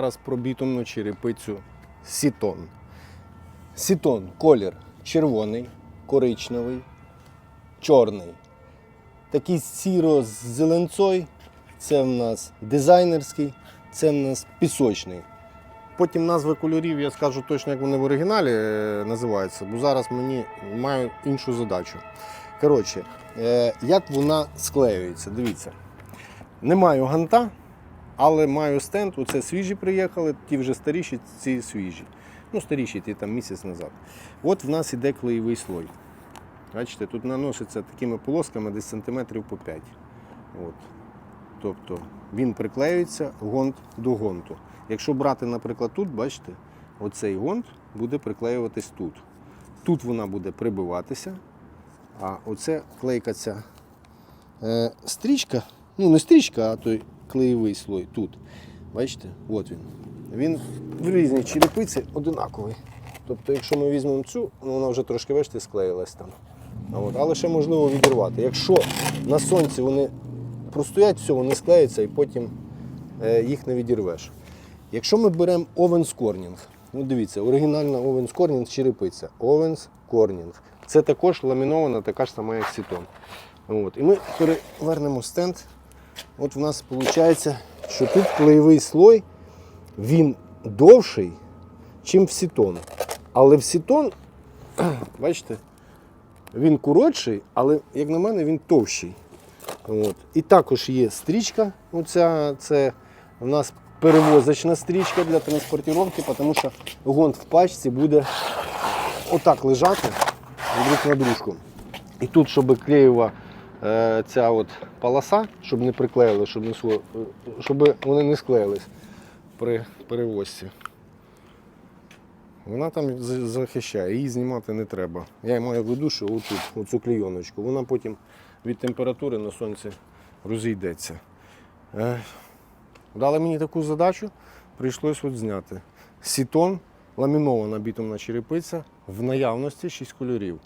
Зараз про бітумну черепицю Сітон. Сітон колір червоний, коричневий, чорний. Такий сіро з зеленцой. Це в нас дизайнерський, це в нас пісочний. Потім назви кольорів я скажу точно, як вони в оригіналі е, називаються, бо зараз мені маю іншу задачу. Коротше, е, як вона склеюється, дивіться. Не маю ганта, але маю стенд. Оце свіжі приїхали, ті вже старіші, ці свіжі. Ну, старіші, ті там місяць назад. От в нас іде клеєвий слой. Бачите, тут наноситься такими полосками десь сантиметрів по 5. От. Тобто він приклеюється гонт до гонту. Якщо брати, наприклад, тут, бачите, оцей гонт буде приклеюватись тут. Тут вона буде прибиватися, а оце клейка ця е, стрічка, ну не стрічка, а той клеєвий слой тут. Бачите, от він. Він в різній черепиці одинаковий. Тобто, якщо ми візьмемо цю, ну вона вже трошки бачите, склеїлась там. От, але ще можливо відірвати. Якщо на сонці вони простоять, все, вони склеються і потім е, їх не відірвеш. Якщо ми беремо Owens Corning, ну дивіться, оригінальна Owens Corning черепиця. Owens Corning. Це також ламінована, така ж сама, як Сітон. От. І ми перевернемо стенд. От в нас виходить, що тут клеєвий слой, він довший, ніж в Сітон. Але в Сітон, бачите, він коротший, але, як на мене, він товщий. От. І також є стрічка. Оця, це у нас перевозочна стрічка для транспортування, тому що гонт в пачці буде отак лежати друг на дружку. І тут, щоб клеєва ця от полоса, щоб не приклеїли, щоб, не, е, щоб вони не склеїлись при перевозці. Вона там захищає, її знімати не треба. Я маю в виду, що отут, оцю клейоночку, вона потім від температури на сонці розійдеться. Е, Дали мені таку задачу, прийшлось от зняти. Сітон, ламінована бітумна черепиця, в наявності 6 кольорів.